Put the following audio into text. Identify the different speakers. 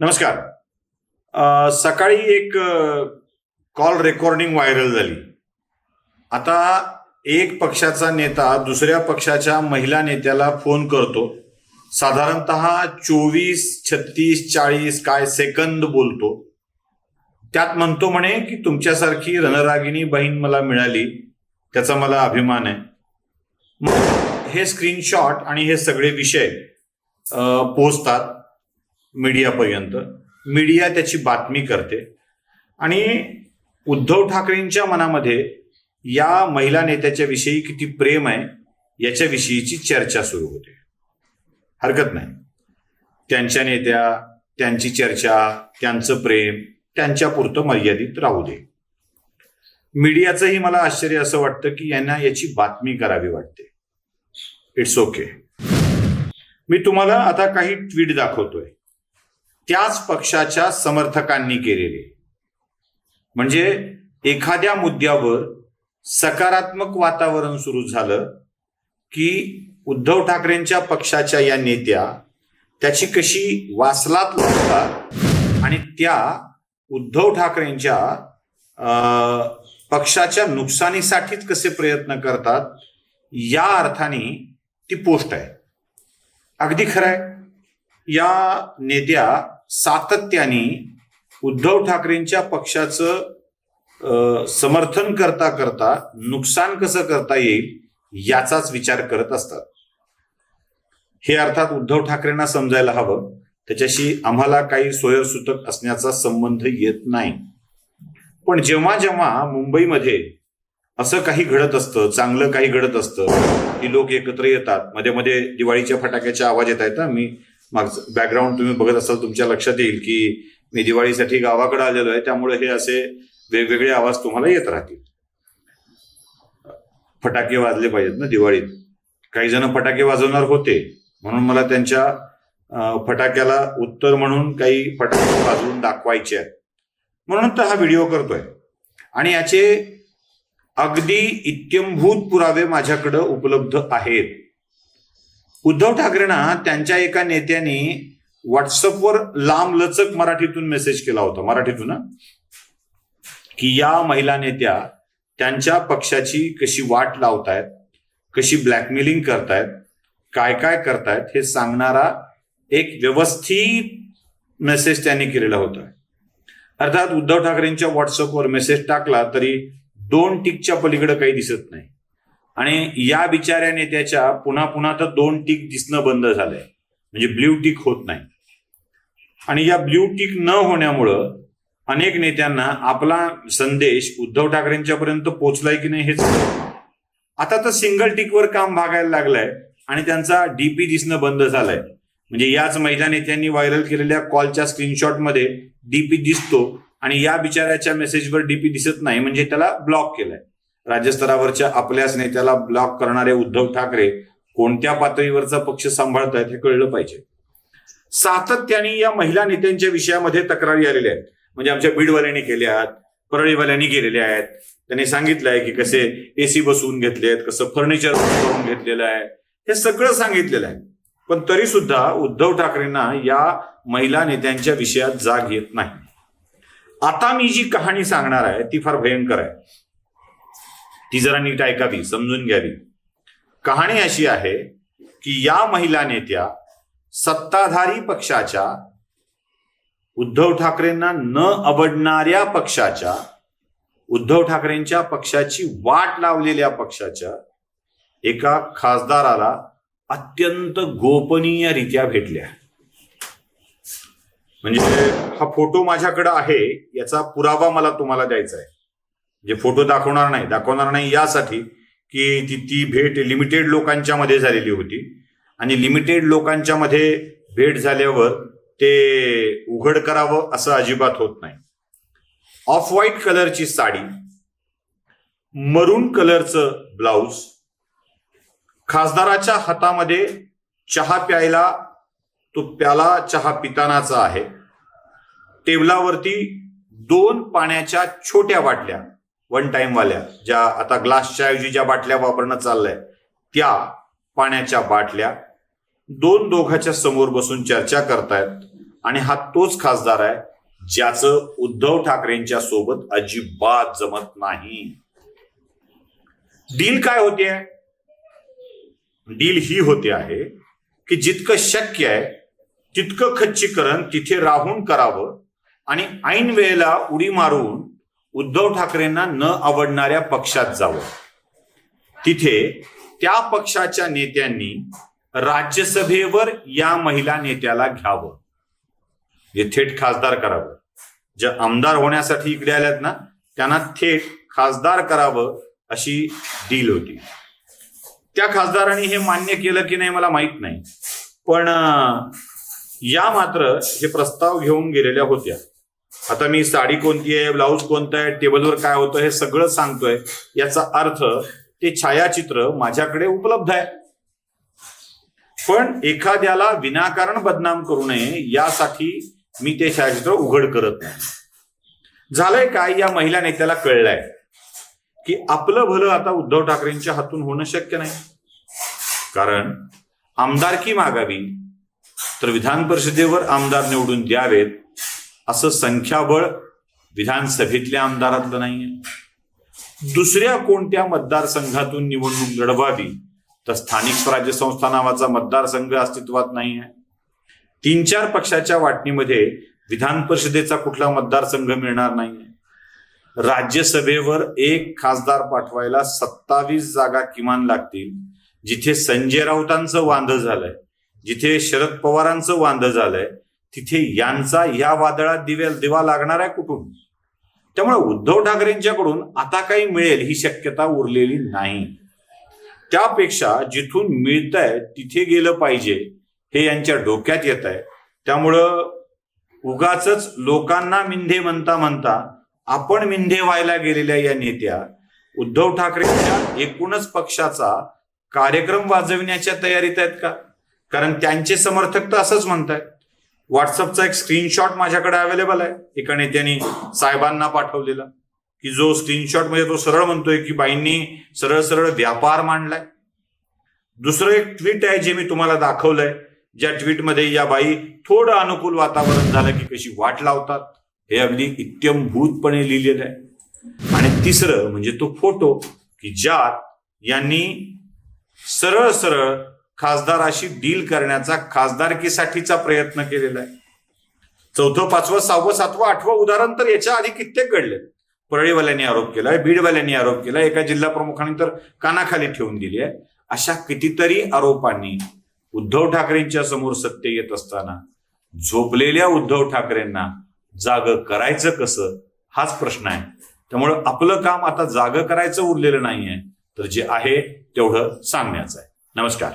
Speaker 1: नमस्कार. सकाळी एक कॉल रेकॉर्डिंग व्हायरल झाली. आता एक पक्षाचा नेता दुसऱ्या पक्षाच्या महिला नेत्याला फोन करतो. साधारणत चोवीस छत्तीस चाळीस काय सेकंद बोलतो. त्यात म्हणतो म्हणे की तुमच्यासारखी रणरागिणी बहीण मला मिळाली. त्याचा मला अभिमान आहे. मग हे स्क्रीनशॉट आणि हे सगळे विषय पोचतात मीडियापर्यंत. मीडिया त्याची बातमी करते. आणि उद्धव ठाकरेंच्या मनामध्ये या महिला नेत्याच्या विषयी किती प्रेम आहे याच्याविषयीची चर्चा सुरू होते. हरकत नाही. त्यांच्या नेत्या त्यांची चर्चा त्यांचं प्रेम त्यांच्यापुरतं मर्यादित राहू दे. मीडियाचंही मला आश्चर्य असं वाटतं की यांना याची बातमी करावी वाटते. इट्स ओके मी तुम्हाला आता काही ट्विट दाखवतोय. त्याच पक्षाच्या समर्थकांनी केलेले. म्हणजे एखाद्या मुद्द्यावर सकारात्मक वातावरण सुरू झालं की उद्धव ठाकरेंच्या पक्षाच्या या नेत्या त्याची कशी वासलात लावतात आणि त्या उद्धव ठाकरेंच्या अं, पक्षाच्या नुकसानीसाठीच कसे प्रयत्न करतात या अर्थाने ती पोस्ट आहे. अगदी खरं आहे. या नेत्या सातत्याने उद्धव ठाकरेंच्या पक्षाचं समर्थन करता करता नुकसान कसं करता येईल याचाच विचार करत असतात. हे अर्थात उद्धव ठाकरेंना समजायला हवं. त्याच्याशी आम्हाला काही सोयरसूतक असण्याचा संबंध येत नाही. पण जेव्हा जेव्हा मुंबईमध्ये असं काही घडत असतं चांगलं काही घडत असतं की लोक एकत्र येतात मध्ये मध्ये दिवाळीच्या फटाक्याचे आवाज येत आहेत ना मी मागचं बॅकग्राऊंड तुम्ही बघत असाल तुमच्या लक्षात येईल की मी दिवाळीसाठी गावाकडे आलेलो आहे. त्यामुळे हे असे वेगवेगळे आवाज तुम्हाला येत राहतील. फटाके वाजले पाहिजेत ना दिवाळीत. काही जण फटाके वाजवणार होते. म्हणून मला त्यांच्या फटाक्याला उत्तर म्हणून काही फटाके वाजवून दाखवायचे आहेत. म्हणून तर हा व्हिडिओ करतोय. आणि याचे अगदी इत्यंभूत पुरावे माझ्याकडं उपलब्ध आहेत. उद्धव ठाकरेंना त्यांच्या एका नेत्याने व्हॉट्सअपवर लांब लचक मराठीतून मेसेज केला होता. मराठीतून की या महिला नेत्या त्यांच्या पक्षाची कशी वाट लावतायत कशी ब्लॅकमेलिंग करतायत काय काय करतायत हे सांगणारा एक व्यवस्थित मेसेज त्यांनी केलेला होता. अर्थात उद्धव ठाकरेंच्या व्हॉट्सअपवर मेसेज टाकला तरी दोन टिकच्या पलीकडे काही दिसत नाही. आणि या बिचाऱ्या नेत्याच्या पुन्हा पुन्हा तर दोन टिक दिसणं बंद झालंय. म्हणजे ब्ल्यू टिक होत नाही. आणि या ब्ल्यू टिक न होण्यामुळं अनेक नेत्यांना आपला संदेश उद्धव ठाकरेंच्या पर्यंत पोहोचलाय की नाही हेच आता तर सिंगल टिकवर काम भागायला लागलंय आणि त्यांचा डीपी दिसणं बंद झालंय. म्हणजे याच महिला नेत्यांनी व्हायरल केलेल्या कॉलच्या स्क्रीनशॉटमध्ये डीपी दिसतो आणि या बिचाऱ्याच्या मेसेजवर डीपी दिसत नाही. म्हणजे त्याला ब्लॉक केलंय. राज्यस्तरावरच्या आपल्याच नेत्याला ब्लॉक करणारे उद्धव ठाकरे कोणत्या पातळीवरचा पक्ष सांभाळतायत हे कळलं पाहिजे. सातत्याने या महिला नेत्यांच्या विषयामध्ये तक्रारी आलेल्या आहेत. म्हणजे आमच्या बीडवाल्यांनी केल्या आहेत परळीवाल्यांनी केलेल्या आहेत. त्यांनी सांगितलंय की कसे एसी बसवून घेतलेत कसं फर्निचर करून घेतलेलं आहे. हे सगळं सांगितलेलं आहे. पण तरी सुद्धा उद्धव ठाकरेंना या महिला नेत्यांच्या विषयात जाग येत नाही. आता मी जी कहाणी सांगणार आहे ती फार भयंकर आहे. ती जरा नीट ऐकावी समजून घ्यावी कहाणी अशी आहे की या महिला नेत्या सत्ताधारी पक्षाच्या उद्धव ठाकरेंना न आवडणाऱ्या पक्षाच्या उद्धव ठाकरेंच्या पक्षाची वाट लावलेल्या पक्षाच्या एका खासदाराला अत्यंत गोपनीयरित्या भेटल्या. म्हणजे हा फोटो माझ्याकडे आहे याचा पुरावा मला तुम्हाला द्यायचा आहे. म्हणजे फोटो दाखवणार नाही दाखवणार नाही यासाठी की ती ती भेट लिमिटेड लोकांच्या मध्ये झालेली होती. आणि लिमिटेड लोकांच्या मध्ये भेट झाल्यावर ते उघड करावं असं अजिबात होत नाही. ऑफ व्हाईट कलरची साडी मरून कलरचं ब्लाऊज खासदाराच्या हातामध्ये चहा प्यायला तो प्याला चहा पितानाचा आहे. टेबलावरती दोन पाण्याच्या छोट्या बाटल्या वन टाइम वाल्या ज्या आता ग्लासच्या ऐवजी ज्या बाटल्या वापरणं चाललंय त्या पाण्याच्या बाटल्या दोन दोघाच्या समोर बसून चर्चा करतायत. आणि हा तोच खासदार आहे ज्याचं उद्धव ठाकरेंच्या सोबत अजिबात जमत नाही. डील काय होते डील ही होते आहे की जितकं शक्य आहे तितकं खच्चीकरण तिथे राहून करावं आणि ऐन वेळेला उडी मारून उद्धव ठाकरेंना न आवडणाऱ्या पक्षात जावं. तिथे त्या पक्षाच्या नेत्यांनी राज्यसभेवर या महिला नेत्याला घ्यावं. जे थेट खासदार करावं. जे आमदार होण्यासाठी इकडे आल्यात ना त्यांना थेट खासदार करावं अशी डील होती. त्या खासदारांनी हे मान्य केलं की नाही मला माहीत नाही. पण या मात्र हे प्रस्ताव घेऊन गेलेल्या होत्या. आता मी साडी कोणती आहे ब्लाऊज कोणता आहे टेबलवर काय होतं हे सगळं सांगतोय. याचा अर्थ ते छायाचित्र माझ्याकडे उपलब्ध आहे. पण एखाद्याला विनाकारण बदनाम करू नये यासाठी मी ते छायाचित्र उघड करत नाही. झालंय काय? या महिला नेत्याला कळलंय की आपलं भलं आता उद्धव ठाकरेंच्या हातून होणं शक्य नाही. कारण आमदारकी मागावी तर विधान परिषदेवर आमदार निवडून द्यावेत असं संख्याबळ विधानसभेतल्या आमदारातलं नाहीये. दुसऱ्या कोणत्या मतदारसंघातून निवडणूक लढवावी तर स्थानिक स्वराज्य संस्था नावाचा मतदारसंघ अस्तित्वात नाही आहे तीन चार पक्षाच्या वाटणीमध्ये विधान परिषदेचा कुठला मतदारसंघ मिळणार नाहीये. राज्यसभेवर एक खासदार पाठवायला सत्तावीस जागा किमान लागतील जिथे संजय राऊतांचं वांधं झालंय जिथे शरद पवारांचं वांध झालंय तिथे यांचा या वादळात दिव्या दिवा लागणार आहे कुठून? त्यामुळे उद्धव ठाकरेंच्याकडून आता काही मिळेल ही शक्यता उरलेली नाही. त्यापेक्षा जिथून मिळतंय तिथे गेलं पाहिजे हे यांच्या डोक्यात येत आहे त्यामुळं उगाच लोकांना मिंधे म्हणता म्हणता आपण मिंधे व्हायला गेलेल्या या नेत्या उद्धव ठाकरेंच्या एकूणच पक्षाचा कार्यक्रम वाजविण्याच्या तयारीत आहेत का? कारण त्यांचे समर्थक तर असंच म्हणतायत. व्हॉट्सअपचा एक स्क्रीनशॉट माझ्याकडे अवेलेबल आहे. एका नेत्याने साहेबांना पाठवलेला. की जो स्क्रीनशॉट म्हणजे तो सरळ म्हणतोय की बाईंनी सरळ सरळ व्यापार मांडलाय. दुसरं एक ट्विट आहे जे मी तुम्हाला दाखवलंय. ज्या ट्विटमध्ये या बाई थोडं अनुकूल वातावरण झालं की कशी वाट लावतात. हे अगदी इत्यमभूतपणे लिहिलेलं आहे. आणि तिसरं म्हणजे तो फोटो की ज्यात यांनी सरळ सरळ खासदाराशी डील करण्याचा खासदारकीसाठीचा प्रयत्न केलेला आहे. चौथं पाचवं सहावं सातवं आठवं उदाहरण तर याच्या आधी कित्येक घडले. परळीवाल्यांनी आरोप केलाय बीडवाल्यांनी आरोप केलाय एका जिल्हा प्रमुखांनी तर कानाखाली ठेवून दिली आहे. अशा कितीतरी आरोपांनी उद्धव ठाकरेंच्या समोर सत्य येत असताना झोपलेल्या उद्धव ठाकरेंना जाग करायचं कसं? हाच प्रश्न आहे. त्यामुळं आपलं काम आता जाग करायचं उरलेलं नाहीये. तर जे आहे तेवढं सांगण्याचं आहे. नमस्कार.